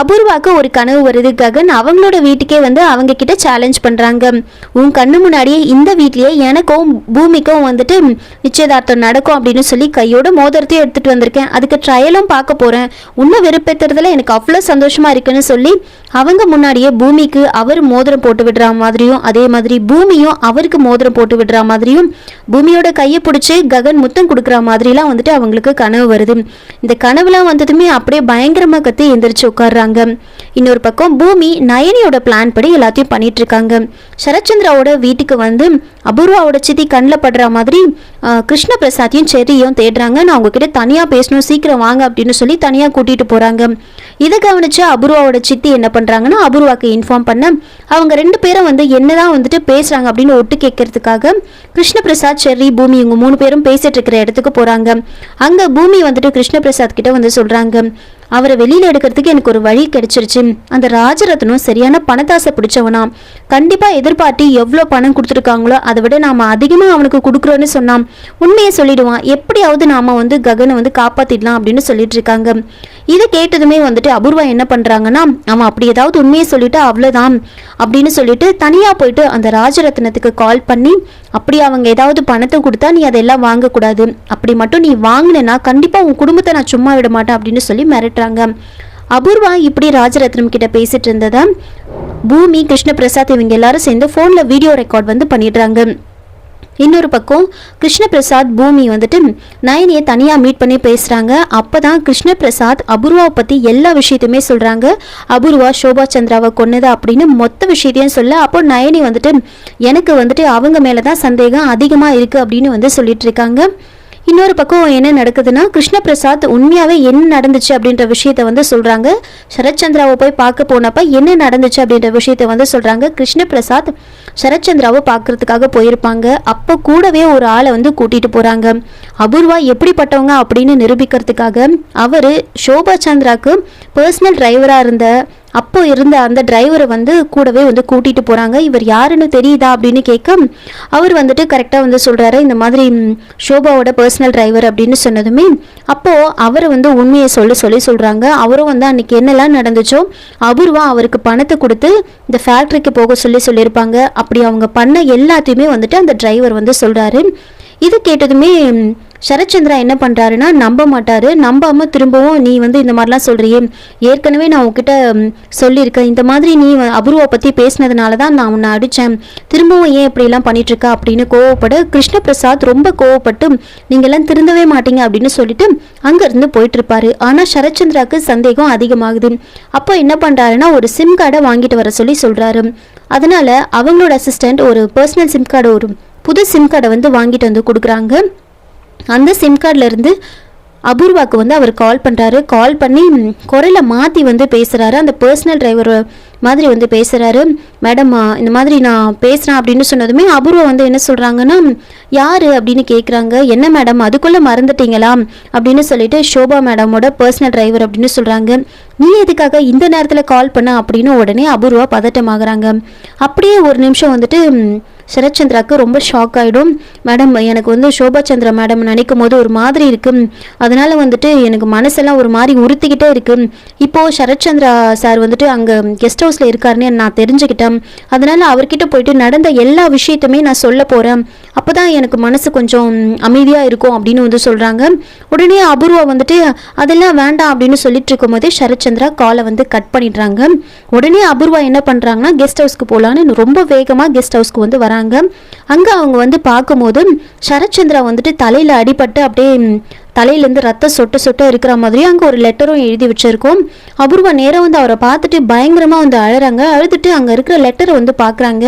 அபூர்வாக்கு ஒரு கனவு வருது. ககன் அவங்களோட வீட்டுக்கே வந்து அவங்க கிட்ட சேலஞ்ச் பண்ணுறாங்க உன் கண்ணு முன்னாடியே இந்த வீட்லேயே எனக்கும் பூமிக்கும் வந்துட்டு நிச்சயதார்த்தம் நடக்கும் அப்படின்னு சொல்லி கையோட மோதிரத்தையும் எடுத்துகிட்டு வந்திருக்கேன். அதுக்கு ட்ரையலும் பார்க்க போகிறேன் உன்னை வெறுப்பேத்துறதுல எனக்கு அவ்வளோ சந்தோஷமாக இருக்குன்னு சொல்லி அவங்க முன்னாடியே பூமிக்கு அவர் மோதிரம் போட்டு விடுற மாதிரியும் அதே மாதிரி பூமியும் அவருக்கு மோதிரம் போட்டு விடுற மாதிரியும் பூமியோட கையை பிடிச்சி ககன் முத்தம் கொடுக்குற மாதிரிலாம் வந்துட்டு அவங்களுக்கு கனவு வருது. இந்த கனவுலாம் வந்ததுமே அப்படியே பயங்கரமாக கத்தி எந்திரிச்சு இருக்காங்க. இன்னொரு பக்கம் பூமி நயனியோட பிளான் படி எல்லாத்தையும் பண்ணிட்டு இருக்காங்க சரத்சந்திராவோட வீட்டுக்கு வந்து அபூர்வாவோட சித்தி கண்ணில் படுற மாதிரி கிருஷ்ண பிரசாத்தையும் செரியும் தேடுறாங்க. நான் உங்ககிட்ட தனியா பேசணும் சீக்கிரம் வாங்க அப்படின்னு சொல்லி தனியா கூட்டிட்டு போறாங்க. இதை கவனிச்சு அபூர்வாவோட சித்தி என்ன பண்றாங்கன்னா அபூர்வாக்கு இன்ஃபார்ம் பண்ண அவங்க ரெண்டு பேரும் வந்து என்னதான் வந்துட்டு பேசுறாங்க அப்படின்னு ஒட்டு கேட்கறதுக்காக கிருஷ்ண பிரசாத் செர்ரி பூமி இவங்க மூணு பேரும் பேசிட்டு இருக்கிற இடத்துக்கு போறாங்க. அங்கே பூமி வந்துட்டு கிருஷ்ண பிரசாத் கிட்ட வந்து சொல்றாங்க. அவரை வெளியில் எடுக்கிறதுக்கு எனக்கு ஒரு வழி கிடைச்சிருச்சு. அந்த ராஜரத்னம் சரியான பணத்தாசை பிடிச்சவனா. கண்டிப்பாக எதிர்பார்த்து எவ்வளோ பணம் கொடுத்துருக்காங்களோ அதை விட நாம் அதிகமாக அவனுக்கு கொடுக்குறோன்னு சொன்னான். உண்மையை சொல்லிடுவான். எப்படியாவது நாம் வந்து ககனை வந்து காப்பாற்றிடலாம் அப்படின்னு சொல்லிட்டு இருக்காங்க. இதை கேட்டதுமே வந்துட்டு அபூர்வா என்ன பண்ணுறாங்கன்னா அவன் அப்படி ஏதாவது உண்மையை சொல்லிட்டு அவ்வளோதான் அப்படின்னு சொல்லிட்டு தனியாக போயிட்டு அந்த ராஜரத்னத்துக்கு கால் பண்ணி அப்படி அவங்க ஏதாவது பணத்தை கொடுத்தா நீ அதெல்லாம் வாங்கக்கூடாது. அப்படி மட்டும் நீ வாங்கினா கண்டிப்பாக உன் குடும்பத்தை நான் சும்மா விட மாட்டேன் அப்படின்னு சொல்லி மிரட்டுறாங்க அபூர்வா இப்படி ராஜரத்னம் கிட்ட பேசிட்டு இருந்ததா பூமி கிருஷ்ணபிரசாத் இவங்க எல்லாரும் சேர்ந்து ஃபோன்ல வீடியோ ரெக்கார்ட் வந்து பண்ணிடுறாங்க. இன்னொரு பக்கம் கிருஷ்ணபிரசாத் பூமி வந்துட்டு நயனியை தனியாக மீட் பண்ணி பேசுகிறாங்க அப்போ தான் கிருஷ்ணபிரசாத் அபூர்வாவை பற்றி எல்லா விஷயத்தையுமே சொல்கிறாங்க அபூர்வா சோபா சந்திராவை கொன்னது அப்படின்னு மொத்த விஷயத்தையும் சொல்ல அப்போ நயனி வந்துட்டு எனக்கு வந்துட்டு அவங்க மேலே தான் சந்தேகம் அதிகமாக இருக்குது அப்படின்னு வந்து சொல்லிட்டு இருக்காங்க. இன்னொரு பக்கம் என்ன நடக்குதுன்னா கிருஷ்ண பிரசாத் உண்மையாவே என்ன நடந்துச்சு அப்படின்ற விஷயத்த வந்து சொல்றாங்க. சரத்சந்திராவை போய் பார்க்க போனப்ப என்ன நடந்துச்சு அப்படின்ற விஷயத்த வந்து சொல்றாங்க. கிருஷ்ண பிரசாத் சரத்சந்திராவை பார்க்கறதுக்காக போயிருப்பாங்க. அப்போ கூடவே ஒரு ஆளை வந்து கூட்டிட்டு போறாங்க. அபூர்வா எப்படிப்பட்டவங்க அப்படின்னு நிரூபிக்கிறதுக்காக அவர் சோபா சந்திராவுக்கு பர்சனல் டிரைவரா இருந்த அப்போ இருந்த அந்த டிரைவரை வந்து கூடவே வந்து கூட்டிட்டு போறாங்க. இவர் யாருன்னு தெரியுதா அப்படின்னு கேட்க அவர் வந்துட்டு கரெக்டாக வந்து சொல்றாரு இந்த மாதிரி ஷோபாவோட பர்சனல் டிரைவர் அப்படின்னு சொன்னதுமே அப்போ அவரை வந்து உண்மையை சொல்ல சொல்லி சொல்றாங்க. அவரும் வந்து அன்னைக்கு என்னெல்லாம் நடந்துச்சோ அபூர்வா அவருக்கு பணத்தை கொடுத்து இந்த ஃபேக்டரிக்கு போக சொல்லி சொல்லியிருப்பாங்க. அப்படி அவங்க பண்ண எல்லாத்தையுமே வந்துட்டு அந்த டிரைவர் வந்து சொல்றாரு. இது கேட்டதுமே சரத்சந்திரா என்ன பண்ணுறாருன்னா நம்ப மாட்டாரு. நம்பாமல் திரும்பவும் நீ வந்து இந்த மாதிரிலாம் சொல்கிறியே ஏற்கனவே நான் உங்ககிட்ட சொல்லியிருக்கேன். இந்த மாதிரி நீ அபூர்வை பற்றி பேசினதுனால தான் நான் உன்னை அடித்தேன் திரும்பவும் ஏன் இப்படிலாம் பண்ணிகிட்ருக்க அப்படின்னு கோவப்பட கிருஷ்ண பிரசாத் ரொம்ப கோவப்பட்டு நீங்கள்லாம் திருந்தவே மாட்டீங்க அப்படின்னு சொல்லிட்டு அங்கேருந்து இருந்து ஆனால் சரத்சந்திராவுக்கு சந்தேகம் அதிகமாகுது. அப்போ என்ன பண்ணுறாருன்னா ஒரு சிம் கார்டை வாங்கிட்டு வர சொல்லி சொல்கிறாரு அதனால் அவங்களோட அசிஸ்டண்ட் ஒரு பர்சனல் சிம் கார்டு ஒரு புது சிம் கார்டை வந்து வாங்கிட்டு வந்து கொடுக்குறாங்க. அந்த சிம் கார்டிலேருந்து அபூர்வாக்கு வந்து அவர் கால் பண்ணுறாரு கால் பண்ணி குரலை மாற்றி வந்து பேசுகிறாரு அந்த பர்சனல் டிரைவர் மாதிரி வந்து பேசுகிறாரு மேடம் இந்த மாதிரி நான் பேசுகிறேன் அப்படின்னு சொன்னதுமே அபூர்வா வந்து என்ன சொல்கிறாங்கன்னா யார்? அப்படின்னு கேட்குறாங்க என்ன மேடம்? அதுக்குள்ளே மறந்துட்டீங்களா? அப்படின்னு சொல்லிட்டு ஷோபா மேடமோட பர்சனல் டிரைவர் அப்படின்னு சொல்கிறாங்க நீ எதுக்காக இந்த நேரத்தில் கால் பண்ண அப்படின்னு உடனே அபூர்வா பதட்டமாகறாங்க. அப்படியே ஒரு நிமிஷம் வந்துட்டு சரத்சந்திராவுக்கு ரொம்ப ஷாக் ஆகிடும் மேடம் எனக்கு வந்து சோபா சந்திரா மேடம் நினைக்கும் போது ஒரு மாதிரி இருக்குது அதனால் வந்துட்டு எனக்கு மனசெல்லாம் ஒரு மாதிரி உறுத்திக்கிட்டே இருக்குது இப்போ சரத்சந்திரா சார் வந்துட்டு அங்கே கெஸ்ட் ஹவுஸில் இருக்காருன்னு நான் தெரிஞ்சுக்கிட்டேன். அதனால் அவர்கிட்ட போயிட்டு நடந்த எல்லா விஷயத்தையுமே நான் சொல்ல போகிறேன் அப்போ தான் எனக்கு மனசு கொஞ்சம் அமைதியாக இருக்கும் அப்படின்னு வந்து சொல்கிறாங்க உடனே அபூர்வா வந்துட்டு அதெல்லாம் வேண்டாம் அப்படின்னு சொல்லிட்டு இருக்கும்போதே சரத்சந்திரா காலை வந்து கட் பண்ணிடுறாங்க. உடனே அபூர்வா என்ன பண்ணுறாங்கன்னா கெஸ்ட் ஹவுஸ்க்கு போகலான்னு ரொம்ப வேகமாக கெஸ்ட் ஹவுஸ்க்கு வந்து வராங்க. அங்கே அவங்க வந்து பார்க்கும்போது சரத்சந்திரா வந்துட்டு தலையில் அடிபட்டு அப்படியே தலையிலேருந்து ரத்தம் சொட்ட சொட்ட இருக்கிற மாதிரி அங்கே ஒரு லெட்டரும் எழுதி வச்சிருக்கோம். அபூர்வா நேரம் வந்து அவரை பார்த்துட்டு பயங்கரமாக வந்து அழறாங்க. அழுதுட்டு அங்கே இருக்கிற லெட்டரை வந்து பார்க்குறாங்க.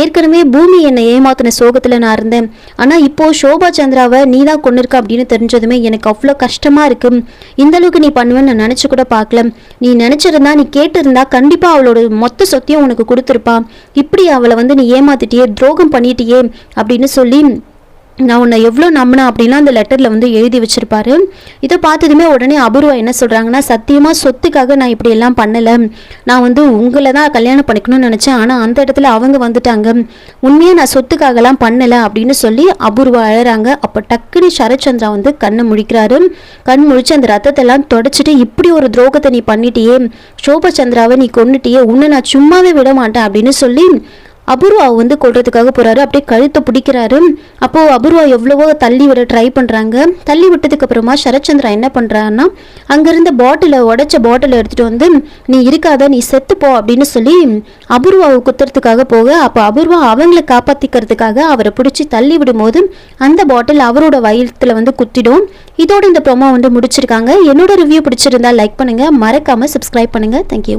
ஏற்கனவே பூமி என்னை ஏமாத்தின சோகத்தில் நான் இருந்தேன். ஆனால் இப்போது சோபா சந்திராவை நீ தான் கொண்டிருக்க அப்படின்னு தெரிஞ்சதுமே எனக்கு அவ்வளோ கஷ்டமாக இருக்கும் இந்த அளவுக்கு நீ பண்ணுவேன்னு நான் நினச்சி கூட பார்க்கல. நீ நினச்சிருந்தா நீ கேட்டிருந்தா கண்டிப்பாக அவளோட மொத்த சொத்தையும் உனக்கு கொடுத்துருப்பா. இப்படி அவளை வந்து நீ ஏமாத்திட்டியே துரோகம் பண்ணிட்டியே அப்படின்னு சொல்லி நான் உன்னை எவ்வளோ நம்பினேன் அப்படின்னா அந்த லெட்டரில் வந்து எழுதி வச்சிருப்பாரு. இதை பார்த்ததுமே உடனே அபூர்வா என்ன சொல்கிறாங்கன்னா சத்தியமாக சொத்துக்காக நான் இப்படி எல்லாம் பண்ணலை. நான் வந்து உங்களை தான் கல்யாணம் பண்ணிக்கணும்னு நினச்சேன். ஆனால் அந்த இடத்துல அவங்க வந்துட்டாங்க. உண்மையாக நான் சொத்துக்காகலாம் பண்ணலை அப்படின்னு சொல்லி அபூர்வா அழகிறாங்க அப்போ டக்குனு சரச்சந்திரா வந்து கண்ணை முழிக்கிறாரு. கண் முழிச்சு அந்த ரத்தத்தெல்லாம் தொடச்சிட்டு இப்படி ஒரு துரோகத்தை நீ பண்ணிட்டியே. சோபச்சந்திராவை நீ கொன்னுட்டியே. உன்னை நான் சும்மாவே விட மாட்டேன் அப்படின்னு சொல்லி அபூர்வாவை வந்து கொள்றதுக்காக போறாரு. அப்படியே கழுத்தை பிடிக்கிறாரு. அப்போ அபூர்வா எவ்வளவோ தள்ளி விட ட்ரை பண்றாங்க. தள்ளி விட்டதுக்கு அப்புறமா சரச்சந்திரா என்ன பண்றாருன்னா அங்கேருந்த பாட்டிலை உடைச்ச பாட்டிலை எடுத்துட்டு வந்து நீ இருக்காத நீ செத்துப்போ அப்படின்னு சொல்லி அபூர்வாவை குத்துறதுக்காக போக அப்போ அபூர்வா அவங்கள காப்பாத்திக்கிறதுக்காக அவரை பிடிச்சி தள்ளி விடும்போது அந்த பாட்டில் அவரோட வயிற்றுல வந்து குத்திடும். இதோட இந்த ப்ரோமோ வந்து முடிச்சிருக்காங்க. என்னோட ரிவ்யூ பிடிச்சிருந்தா லைக் பண்ணுங்க. மறக்காம சப்ஸ்கிரைப் பண்ணுங்க. தேங்க்யூ